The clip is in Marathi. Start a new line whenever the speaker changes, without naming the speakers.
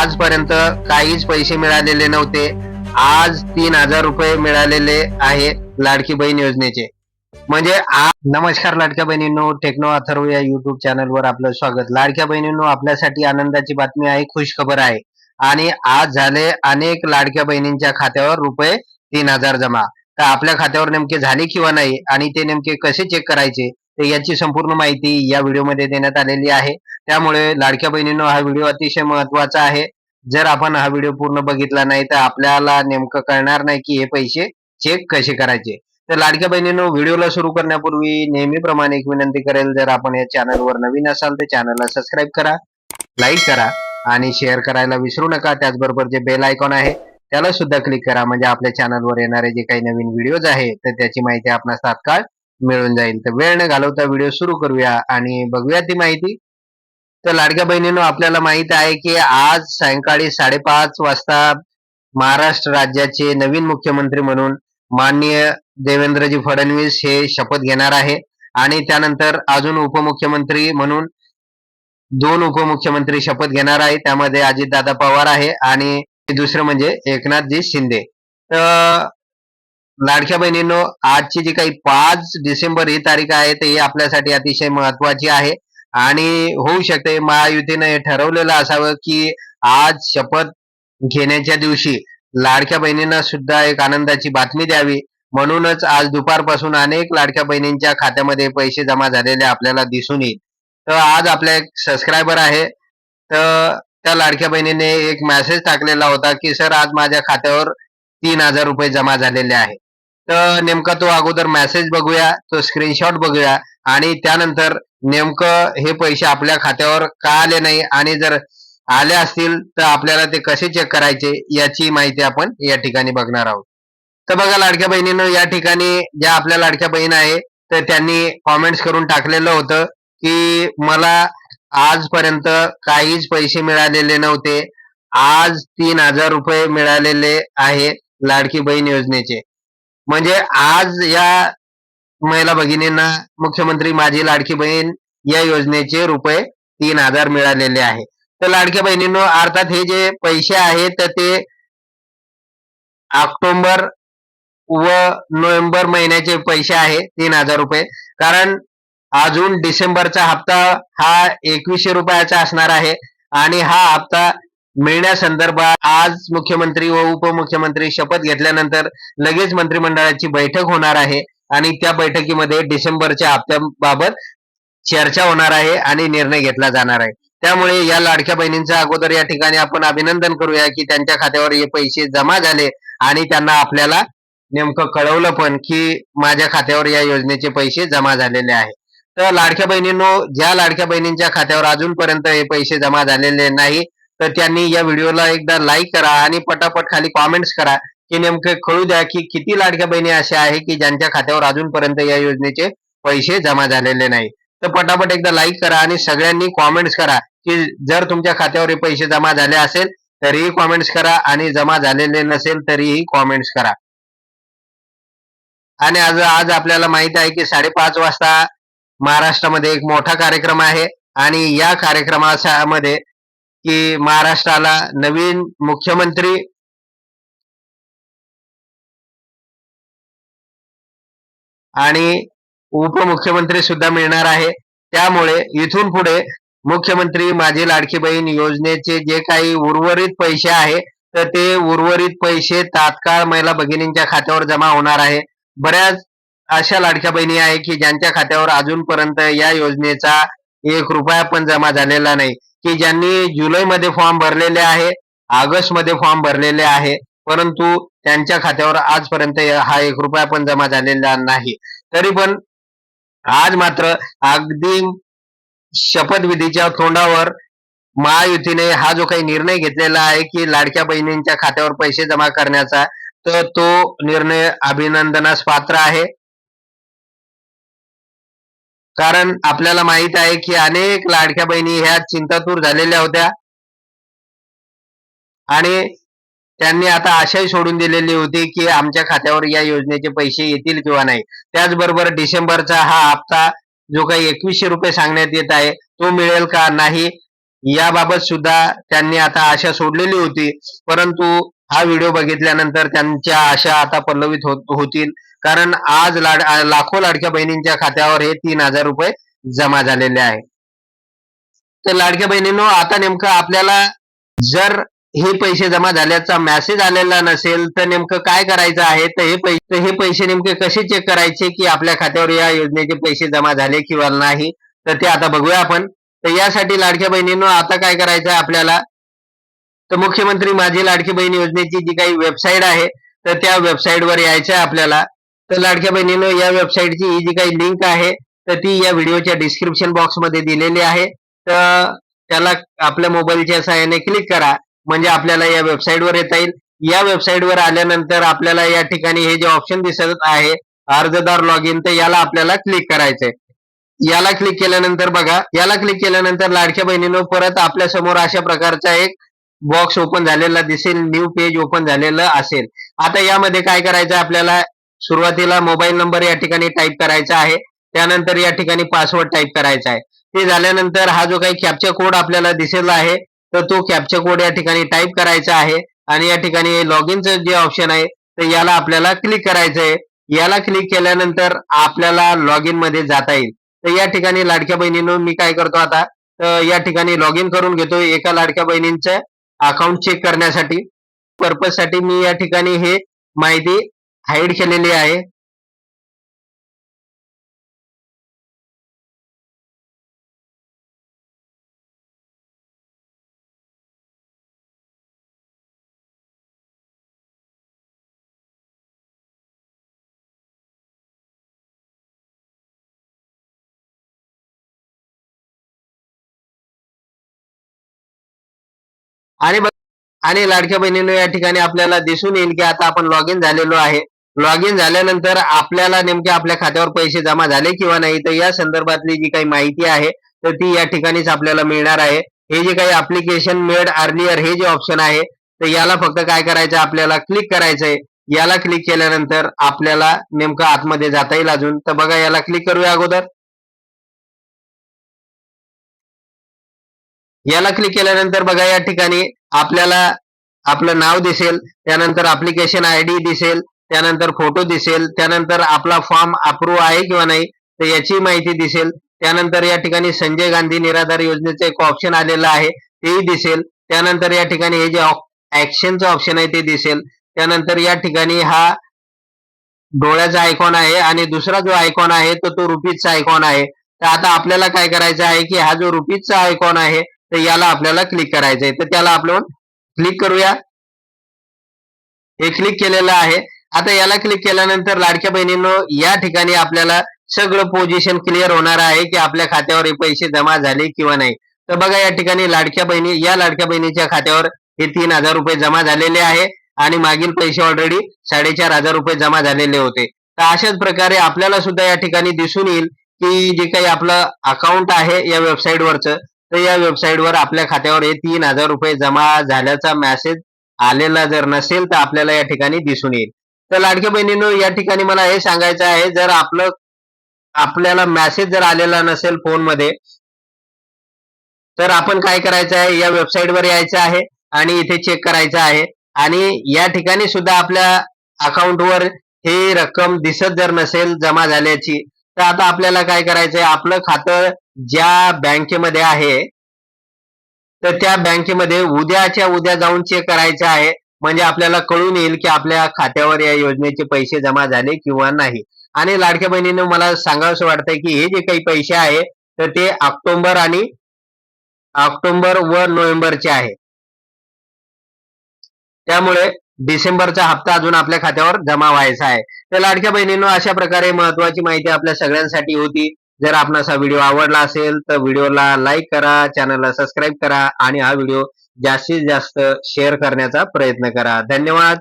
आजपर्यंत काहीच पैसे मिळालेले नव्हते. आज तीन हजार रुपये मिळालेले आहे लाडकी बहीण योजनेचे. म्हणजे आज नमस्कार लाडक्या बहिणींनो टेक्नो अथर्व या युट्यूब चॅनलवर आपलं स्वागत. लाडक्या बहिणींनो आपल्यासाठी आनंदाची बातमी आहे खुश खबर आहे. आणि आज झाले अनेक लाडक्या बहिणींच्या खात्यावर रुपये तीन हजार जमा. तर आपल्या खात्यावर नेमके झाले किंवा नाही आणि ते नेमके कसे चेक करायचे? तर याची संपूर्ण माहिती या व्हिडिओमध्ये देण्यात आलेली आहे. त्यामुळे लाडक्या बहिणींनो हा व्हिडिओ अतिशय महत्त्वाचा आहे. जर आपण हा व्हिडिओ पूर्ण बघितला नाही तर आपल्याला नेमकं कळणार नाही की हे पैसे चेक कसे करायचे. तर लाडक्या बहिणींनो व्हिडिओला सुरू करण्यापूर्वी नेहमीप्रमाणे एक विनंती करेल जर आपण या चॅनलवर नवीन असाल तर चॅनलला सबस्क्राईब करा लाईक करा आणि शेअर करायला विसरू नका. त्याचबरोबर जे बेल आयकॉन आहे त्याला सुद्धा क्लिक करा. म्हणजे आपल्या चॅनलवर येणारे जे काही नवीन व्हिडिओज आहे तर त्याची माहिती आपणास तात्काळ मिळून जाईल. तर वेळ न घालवता व्हिडिओ सुरू करूया आणि बघूया ती माहिती. तर लाडक्या बहिणींनो आपल्याला माहीत आहे की आज सायंकाळी साडेपाच वाजता महाराष्ट्र राज्याचे नवीन मुख्यमंत्री म्हणून माननीय देवेंद्रजी फडणवीस हे शपथ घेणार आहे. आणि त्यानंतर अजून उपमुख्यमंत्री म्हणून दोन उपमुख्यमंत्री शपथ घेणार आहे. त्यामध्ये अजितदादा पवार आहे आणि दुसरं म्हणजे एकनाथजी शिंदे. तर लाडक्या बहिणींनो आजची जी काही पाच डिसेंबर ही तारीख आहे ते आपल्यासाठी अतिशय महत्वाची आहे. आणि होऊ शकते महायुतीने हे ठरवलेलं असावं की आज शपथ घेण्याच्या दिवशी लाडक्या बहिणींना सुद्धा एक आनंदाची बातमी द्यावी. म्हणूनच आज दुपारपासून अनेक लाडक्या बहिणींच्या खात्यामध्ये पैसे जमा झालेले आपल्याला दिसून येईल. तर आज आपल्या एक सबस्क्रायबर आहे. तर त्या लाडक्या बहिणीने एक मेसेज टाकलेला होता की सर आज माझ्या खात्यावर तीन हजार रुपये जमा झालेले आहे. तर नेमका तो अगोदर मेसेज बघूया तो स्क्रीनशॉट बघूया आणि त्यानंतर नेमकं हे पैसे आपल्या खात्यावर का आले नाही आणि जर आले असतील तर आपल्याला ते कसे चेक करायचे याची माहिती आपण या ठिकाणी बघणार आहोत. तर बघा लाडक्या बहिणीनं या ठिकाणी ज्या आपल्या लाडक्या बहीण आहे तर त्यांनी कॉमेंट्स करून टाकलेलं होतं की मला आजपर्यंत काहीच पैसे मिळालेले नव्हते. आज तीन हजार रुपये मिळालेले आहे लाडकी बहीण योजनेचे. म्हणजे आज या महिला भगिनींना मुख्यमंत्री माझी लाडकी बहीण या योजनेचे रुपये तीन हजार मिळालेले आहे. तर लाडक्या बहिणींनो अर्थात हे जे पैसे आहेत तर ते ऑक्टोबर व नोव्हेंबर महिन्याचे पैसे आहे तीन हजार रुपये. कारण अजून डिसेंबरचा हप्ता हा एकवीसशे रुपयाचा असणार आहे आणि हा हप्ता मिळण्यासंदर्भात आज मुख्यमंत्री व उपमुख्यमंत्री शपथ घेतल्यानंतर लगेच मंत्रिमंडळाची बैठक होणार आहे आणि त्या बैठकीमध्ये डिसेंबरच्या हप्त्याबाबत चर्चा होणार आहे आणि निर्णय घेतला जाणार आहे. त्यामुळे या लाडक्या बहिणींचं अगोदर या ठिकाणी आपण अभिनंदन करूया की त्यांच्या खात्यावर हे पैसे जमा झाले आणि त्यांना आपल्याला नेमकं कळवलं पण की माझ्या खात्यावर या योजनेचे पैसे जमा झालेले आहे. तर लाडक्या बहिणींनो ज्या लाडक्या बहिणींच्या खात्यावर अजूनपर्यंत हे पैसे जमा झालेले नाही तर त्यांनी या व्हिडिओला एकदा लाईक करा आणि पटापट खाली कॉमेंट्स करा की नेमके कळू द्या की किती लाडक्या बहिणी अशा आहे की ज्यांच्या खात्यावर अजूनपर्यंत या योजनेचे पैसे जमा झालेले नाही. तर पटापट एकदा लाईक करा आणि सगळ्यांनी कॉमेंट्स करा की जर तुमच्या खात्यावर हे पैसे जमा झाले असेल तरीही कॉमेंट्स करा आणि जमा झालेले नसेल तरीही कॉमेंट्स करा. आणि आज आज आपल्याला माहीत आहे की साडेपाच वाजता महाराष्ट्रामध्ये एक मोठा कार्यक्रम आहे आणि या कार्यक्रमामध्ये की महाराष्ट्राला नवीन मुख्यमंत्री आणि उपमुख्यमंत्री सुद्धा मिळणार आहे. त्यामुळे इथून पुढे मुख्यमंत्री माझी लाडकी बहीण योजनेचे जे काही उर्वरित पैसे आहे तर ते उर्वरित पैसे तात्काळ महिला भगिनींच्या खात्यावर जमा होणार आहे. बऱ्याच अशा लाडक्या बहिणी आहे की ज्यांच्या खात्यावर अजूनपर्यंत या योजनेचा एक रुपया पण जमा झालेला नाही. की ज्यांनी जुलैमध्ये फॉर्म भरलेले आहे ऑगस्टमध्ये फॉर्म भरलेले आहे परंतु त्यांच्या खात्यावर आजपर्यंत हा एक रुपया पण जमा झालेला नाही. तरी पण आज मात्र अगदी शपथविधीच्या तोंडावर महायुतीने हा जो काही निर्णय घेतलेला आहे की लाडक्या बहिणींच्या खात्यावर पैसे जमा करण्याचा तर तो निर्णय अभिनंदनास पात्र आहे. कारण आपल्याला माहीत आहे की अनेक लाडक्या बहिणी ह्या चिंतातूर झालेल्या होत्या. आणि त्यांनी आता आशाही सोडून दिलेली होती की आमच्या खात्यावर या योजनेचे पैसे येतील किंवा नाही. त्याचबरोबर डिसेंबरचा हा हप्ता जो काही एकवीसशे रुपये सांगण्यात येत आहे तो मिळेल का नाही याबाबत सुद्धा त्यांनी आता आशा सोडलेली होती. परंतु हा व्हिडिओ बघितल्यानंतर त्यांच्या आशा आता पल्लवित होतील. कारण आज लाड लाखो लाडक्या बहिणींच्या खात्यावर हे तीन हजार रुपये जमा झालेले आहे. तर लाडक्या बहिणींनो आता नेमकं आपल्याला जर हे पैसे जमा झाल्याचा मेसेज आलेला नसेल तर नेमकं काय करायचं आहे? तर हे पैसे हे पैसे नेमके कसे चेक करायचे की आपल्या खात्यावर या योजनेचे पैसे जमा झाले किंवा नाही? तर ते आता बघूया आपण. तर यासाठी लाडक्या बहिणींनो आता काय करायचं आहे आपल्याला? तर मुख्यमंत्री माझी लाडकी बहीण योजनेची जी काही वेबसाईट आहे तर त्या वेबसाईटवर यायचं आहे आपल्याला. तर लाडक्या बहिणीनं या वेबसाईटची ही जी काही लिंक आहे तर ती या व्हिडिओच्या डिस्क्रिप्शन बॉक्समध्ये दिलेली आहे. तर त्याला आपल्या मोबाईलच्या सहाय्याने क्लिक करा. म्हणजे आपल्याला या वेबसाईट वर येता येईल. या वेबसाईट वर आल्यानंतर आपल्याला या ठिकाणी हे जे ऑप्शन दिसत आहे अर्जदार लॉग इन तर याला आपल्याला क्लिक करायचंय. याला क्लिक केल्यानंतर बघा याला क्लिक केल्यानंतर लाडक्या बहिणीनं परत आपल्यासमोर अशा प्रकारचा एक बॉक्स ओपन झालेला दिसेल न्यू पेज ओपन झालेलं असेल. आता यामध्ये काय करायचं आपल्याला? सुरुवातीला मोबाईल नंबर या ठिकाणी टाईप करायचा आहे. त्यानंतर या ठिकाणी पासवर्ड टाईप करायचा आहे. ते झाल्यानंतर हा जो काही कॅप्चा कोड आपल्याला दिसेला आहे तर तो कॅप्चा कोड या ठिकाणी टाईप करायचा आहे. आणि या ठिकाणी लॉग इनचं जे ऑप्शन आहे तर याला आपल्याला क्लिक करायचं आहे. याला क्लिक केल्यानंतर आपल्याला लॉग इनमध्ये जाता येईल. तर या ठिकाणी लाडक्या बहिणीनं मी काय करतो आता? तर या ठिकाणी लॉग इन करून घेतो एका लाडक्या बहिणींचं अकाउंट चेक करण्यासाठी. पर्पजसाठी मी या ठिकाणी हे माहिती हाईड केलेली आहे. आणि आणि लाडक्या बहिणीनं या ठिकाणी आपल्याला दिसून येईल की आता आपण लॉग इन झालेलो आहे. लॉग इन झाल्यानंतर आपल्याला नेमके आपल्या खात्यावर पैसे जमा झाले किंवा नाही तर या संदर्भातली जी काही माहिती आहे तर ती या ठिकाणीच आपल्याला मिळणार आहे. हे जे काही अप्लिकेशन मेड अर्लियर हे जे ऑप्शन आहे तर याला फक्त काय करायचं आपल्याला क्लिक करायचंय. याला क्लिक केल्यानंतर आपल्याला नेमकं आतमध्ये जाता येईल अजून. तर बघा याला क्लिक करूया अगोदर. याला क्लिक केल्यानंतर बघा या ठिकाणी आपल्याला आपलं नाव दिसेल त्यानंतर अप्लिकेशन आय डी दिसेल त्यानंतर फोटो दिसेल त्यानंतर आपला फॉर्म अप्रूव्ह आहे किंवा नाही तर याची माहिती दिसेल. त्यानंतर या ठिकाणी संजय गांधी निराधार योजनेचं एक ऑप्शन आलेलं आहे तेही दिसेल. त्यानंतर या ठिकाणी हे जे ऍक्शनचं ऑप्शन आहे ते दिसेल. त्यानंतर या ठिकाणी हा डोळ्याचा आयकॉन आहे आणि दुसरा जो आयकॉन आहे तो तो रुपीजचा आयकॉन आहे. तर आता आपल्याला काय करायचं आहे की हा जो रुपीजचा आयकॉन आहे तर याला आपल्याला क्लिक करायचं आहे तर त्याला आपण क्लिक करूया. हे क्लिक केलेलं आहे. आता याला क्लिक केल्यानंतर लाडक्या बहिणींनो या ठिकाणी आपल्याला सगळं पोझिशन क्लिअर होणार आहे की आपल्या खात्यावर हे पैसे जमा झाले किंवा नाही. तर बघा या ठिकाणी लाडक्या बहिणी या लाडक्या बहिणीच्या खात्यावर हे तीन हजार रुपये जमा झालेले आहे आणि मागील पैसे ऑलरेडी साडेचार हजार रुपये जमा झालेले होते. तर अशाच प्रकारे आपल्याला सुद्धा या ठिकाणी दिसून येईल की जे काही आपलं अकाउंट आहे या वेबसाईट वरचं तर या वेबसाईट वर आपल्या खात्यावर हे तीन हजार रुपये जमा झाल्याचा मेसेज आलेला जर नसेल तर आपल्याला या ठिकाणी दिसून येईल. तर लाडक्या बहिणीनं या ठिकाणी मला हे सांगायचं आहे जर आपलं आपल्याला मेसेज जर आलेला नसेल फोनमध्ये तर आपण काय करायचं आहे या वेबसाईट वर यायचं आहे आणि इथे चेक करायचं आहे. आणि या ठिकाणी सुद्धा आपल्या अकाउंटवर हे रक्कम दिसत जर नसेल जमा झाल्याची तर आता आपल्याला काय करायचंय आपलं खातं ज्या बँकेमध्ये आहे तर त्या बँकेमध्ये उद्याच्या उद्या जाऊन चेक करायचं आहे. म्हणजे आपल्याला कळून येईल की आपल्या खात्यावर या योजनेचे पैसे जमा झाले किंवा नाही. आणि लाडक्या बहिणीनं मला सांगावंसं वाटतंय की हे जे काही पैसे आहे तर ते ऑक्टोबर आणि ऑक्टोबर व नोव्हेंबरचे आहे. त्यामुळे डिसेंबरचा हप्ता अजून आपल्या खात्यावर जमा व्हायचा आहे. तर लाडक्या बहिणींनो अशा प्रकारे महत्वाची माहिती आपल्या सगळ्यांसाठी होती. जर आपणास हा व्हिडिओ आवडला असेल तर व्हिडिओला लाईक करा चॅनलला सबस्क्राईब करा आणि हा व्हिडिओ जास्तीत जास्त शेअर करण्याचा प्रयत्न करा. धन्यवाद.